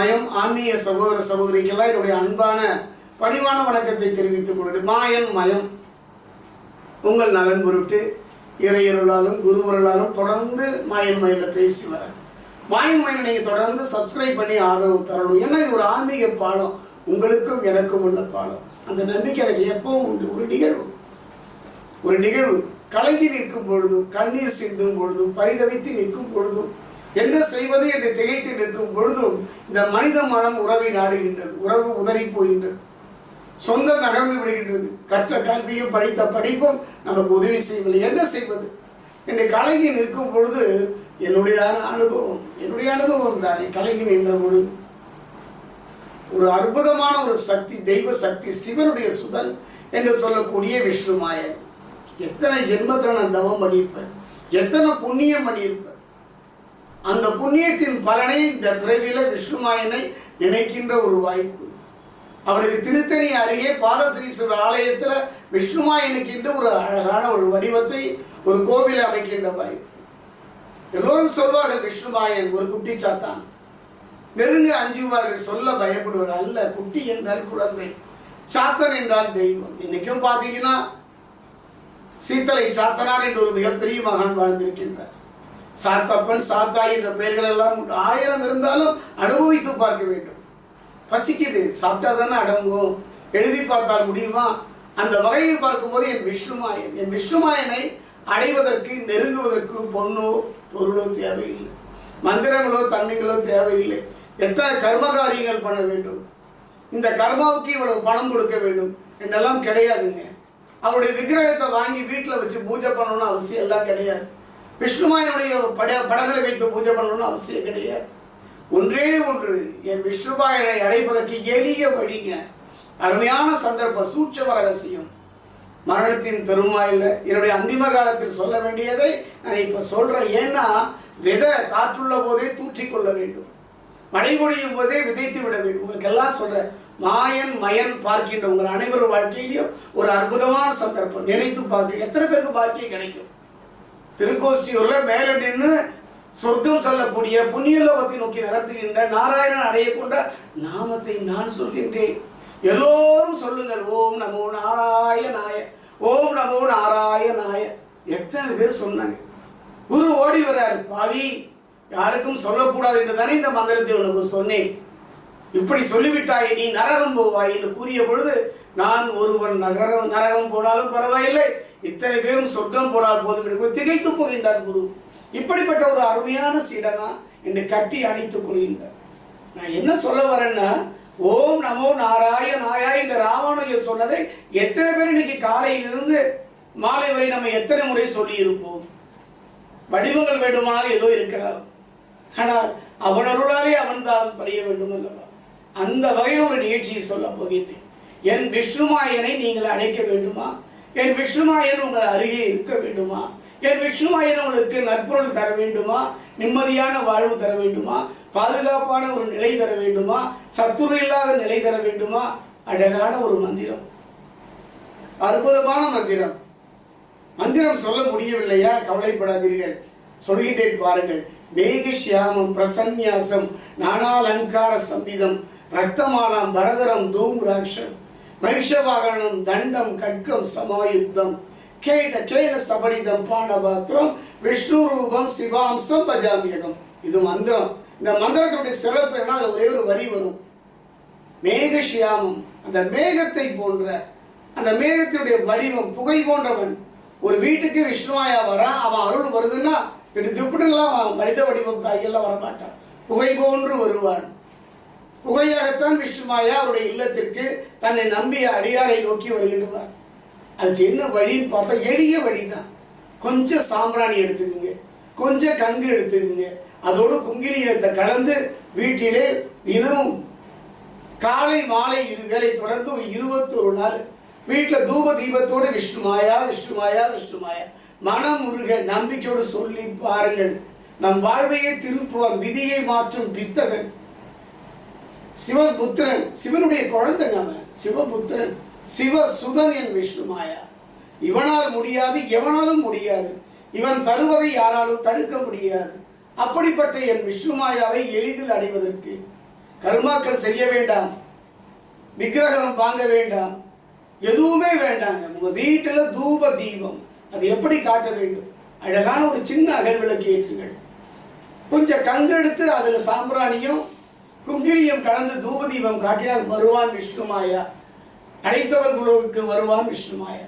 மயம் ஆன்மீக சகோதர சகோதரிக்கெல்லாம் என்னுடைய அன்பான பணிவான வணக்கத்தை தெரிவித்துக் கொள்கிறேன். மாயன் மயம். உங்கள் நலன் பொருட்டு இறையருளாலும் குருவர்களாலும் தொடர்ந்து மாயன் மயில பேசி வரேன். மாயன் மயிலை நீங்கள் தொடர்ந்து சப்ஸ்கிரைப் பண்ணி ஆதரவு தரணும். ஏன்னா இது ஒரு ஆன்மீக பாடம். உங்களுக்கும் எனக்கும் உள்ள பாடம். அந்த நம்பிக்கை எனக்கு எப்பவும் உண்டு. ஒரு நிகழ்வு. ஒரு நிகழ்வு. கலங்கி நிற்கும் பொழுதும் கண்ணீர் சிந்தும் பொழுதும் பரிதவித்து நிற்கும் பொழுதும் என்ன செய்வது என்று திகைத்து நிற்கும் பொழுதும் இந்த மனித மனம் உறவை நாடுகின்றது உறவு உதறி போகின்றது. சொந்தம் நகர்ந்து விடுகின்றது. கற்ற கல்வியும் படித்த படிப்பும் நமக்கு உதவி செய்யவில்லை. என்ன செய்வது? என்று கலங்கி நிற்கும் பொழுது என்னுடையதான அனுபவம் என்னுடைய அனுபவம் தானே. கலங்கி நின்ற பொழுது ஒரு அற்புதமான ஒரு சக்தி தெய்வ சக்தி சிவனுடைய சுதன் என்று சொல்லக்கூடிய விஷ்ணுமாயன். எத்தனை ஜென்மத்தில் நான் தவம் பண்ணியிருப்பேன்? எத்தனை புண்ணியம் பண்ணியிருப்பேன்? அந்த புண்ணியத்தின் பலனை இந்த பிறவியில் விஷ்ணுமாயனை நினைக்கின்ற ஒரு வாய்ப்பு. அவனுக்கு திருத்தணி அருகே பாதஸ்ரீஸ்வரர் ஆலயத்தில் விஷ்ணுமாயனுக்கு என்று ஒரு அழகான ஒரு வடிவத்தை ஒரு கோவிலை அமைக்கின்ற வாய்ப்பு. எல்லோரும் சொல்வார்கள் விஷ்ணுமாயன் ஒரு குட்டி சாத்தான். நெருங்க அஞ்சுவார்கள் சொல்ல பயப்படுவார். அல்ல குட்டி என்றால் குழந்தை சாத்தன் என்றால் தெய்வம். இன்னைக்கும் பார்த்தீங்கன்னா சீத்தலை சாத்தனார் என்று ஒரு மிகப்பெரிய மகான் வாழ்ந்திருக்கின்றார். சாத்தப்பன் சாத்தாய் என்ற பெயர்கள் எல்லாம் உண்டு. ஆயிரம் இருந்தாலும் அனுபவித்து பார்க்க வேண்டும். பசிக்குது. சாப்பிட்டா தானே அடங்கும். எழுதி பார்த்தால் முடியுமா? அந்த வகையை பார்க்கும்போது என் விஷ்ணுமாயன் என் விஷ்ணுமாயனை அடைவதற்கு நெருங்குவதற்கு பொண்ணோ பொருளோ தேவையில்லை. மந்திரங்களோ தண்ணிகளோ தேவையில்லை. எத்தனை கர்மகாரியங்கள் பண்ண வேண்டும்? இந்த கர்மாவுக்கு இவ்வளவு பணம் கொடுக்க வேண்டும்? என்றெல்லாம் கிடையாதுங்க. அவருடைய விக்கிரகத்தை வாங்கி வீட்டில் வச்சு பூஜை பண்ணணும்னு அவசியம் எல்லாம் கிடையாது. விஷ்ணுமாயனுடைய பட படங்களை வைத்து பூஜை பண்ணணும்னு அவசியம் கிடையாது. ஒன்றே ஒன்று என் விஷ்ணுபாயனை அடைப்பதற்கு எளிய வழிங்க. அருமையான சந்தர்ப்பம் சூட்சம ரகசியம். மரணத்தின் பெருமாயில் என்னுடைய அந்திம காலத்தில் சொல்ல வேண்டியதை நான் இப்போ சொல்கிறேன் ஏன்னா விதை காற்றுள்ள போதே தூற்றி கொள்ள வேண்டும். மழை பொழியும் போதே விதைத்து விட வேண்டும். உங்களுக்கெல்லாம் சொல்கிறேன் மாயன் மயன் பார்க்கின்ற உங்கள் அனைவரும் வாழ்க்கையிலையும் ஒரு அற்புதமான சந்தர்ப்பம். நினைத்து பார்க்க எத்தனை பேருக்கு பாக்கியம் கிடைக்கும்? திருக்கோஷ்டியூரில் மேலே நின்று சொர்க்கம் செல்லக்கூடிய புண்ணிய லோகத்தை நோக்கி நகர்த்துகின்ற நாராயணன் அடையக்கொண்ட நாமத்தை நான் சொல்கின்றேன். எல்லோரும் சொல்லுங்கள் ஓம் நமோ நாராயணாய ஓம் நமோ நாராயணாய எத்தனை பேர் சொன்னாங்க. குரு ஓடி வர்றாரு பாவி யாருக்கும் சொல்லக்கூடாது என்று தானே இந்த மந்திரத்தை உனக்கு சொன்னேன். இப்படி சொல்லிவிட்டாய் நீ நரகம் போவாய் என்று கூறிய பொழுது நான் ஒருவன் நகரம் நரகம் போனாலும் பரவாயில்லை இத்தனை பேரும் சொர்க்கம் போனால் போதும் என்று திகைத்து போகின்றார் குரு. இப்படிப்பட்ட ஒரு அருமையான சீடனா என்று கட்டி அணைத்துக் கொள்கின்றார். நான் என்ன சொல்ல வரேன்னா ஓம் நமோ நாராய நாயா இந்த ராமானுஜர் சொன்னதை எத்தனை பேர் இன்னைக்கு காலையிலிருந்து மாலை வரை நம்ம எத்தனை முறை சொல்லி இருப்போம் வடிவங்கள் வேண்டுமானால் ஏதோ இருக்கலாம். ஆனால் அவன் அருளாலே அவன் தான் வேண்டும் அல்லவா அந்த வகையில் ஒரு நிகழ்ச்சியை சொல்ல போகின்றேன். என் விஷ்ணுமாயனை நீங்கள் அழைக்க வேண்டுமா? என் விஷ்ணுமாயன் உங்கள் அருகே இருக்க வேண்டுமா? என் விஷ்ணுமாயன் உங்களுக்கு நற்பொருள் தர வேண்டுமா? நிம்மதியான வாழ்வு தர வேண்டுமா? பாதுகாப்பான ஒரு நிலை தர வேண்டுமா? சத்துரு இல்லாத நிலை தர வேண்டுமா? அழகான ஒரு மந்திரம். அற்புதமான மந்திரம். மந்திரம் சொல்ல முடியவில்லையா? கவலைப்படாதீர்கள். சொல்கின்றேன் பாருங்கள். மேகசியாமம் பிரசன்யாசம் நானாலங்கார சம்பிதம் ரக்தமாலாம் பரதரம் தூம்ராட்சம் மகிஷவாகனம் தண்டம் கட்கம் சமாயுத்தம். கேட்ட கேன சபடிதம் பானபாத்திரம் விஷ்ணு ரூபம் சிவாம்சம் பஜாமியகம். இது மந்திரம். இந்த மந்திரத்தினுடைய சிறப்பு என்ன அது ஒரே ஒரு வரி வரும். மேகசியாமம் அந்த மேகத்தை போன்ற அந்த மேகத்தினுடைய வடிவம் புகை போன்றவன். ஒரு வீட்டுக்கு விஷ்ணுமாயா வரான் அவன் அருள் வருதுன்னா திட்டு திப்புட்டுலாம் அவன் மனித வடிவம் தாய்கள்லாம் வரமாட்டான். புகை போன்று வருவான். புகையாகத்தான் விஷ்ணுமாயா அவருடைய இல்லத்திற்கு தன்னை நம்பிய அடியாரை நோக்கி வருகின்றார் அதுக்கு என்ன வழின்னு பார்த்தா எளிய வழி தான் கொஞ்சம் சாம்பிராணி எடுத்துக்குங்க. கொஞ்சம் கங்கு எடுத்துக்குங்க. அதோடு குங்கிலியத்தை கலந்து வீட்டிலே தினமும் காலை மாலை இரு வேலை தொடர்ந்து ஒரு இருபத்தொரு நாள் வீட்டில் தூப தீபத்தோடு விஷ்ணுமாயா விஷ்ணுமாயா விஷ்ணுமாயா மனம் உருக நம்பிக்கையோடு சொல்லி பாருங்கள். நம் வாழ்வையே திருப்புவான் விதியை மாற்றும் பித்தகன். சிவபுத்திரன் சிவனுடைய குழந்தைங்க அவன் சிவபுத்திரன் சிவசுதன் என் விஷ்ணுமாயா இவனால் முடியாது எவனாலும் முடியாது. இவன் தருவதை யாராலும் தடுக்க முடியாது. அப்படிப்பட்ட என் விஷ்ணுமாயாவை எளிதில் அடைவதற்கு கர்மாக்கள் செய்ய வேண்டாம். விக்கிரகம் வாங்க வேண்டாம். எதுவுமே வேண்டாங்க உங்கள் வீட்டில் தூப தீபம். அது எப்படி காட்ட வேண்டும்? அழகான ஒரு சின்ன அகல் விளக்கு ஏற்றுங்கள். கொஞ்சம் கங்கெடுத்து அதில் சாம்பிராணியும் குங்கிலியம் கலந்து தூபதீபம் காட்டினால் வருவான் விஷ்ணுமாயா. அழைத்தவர்களுக்கு வருவான் விஷ்ணுமாயா.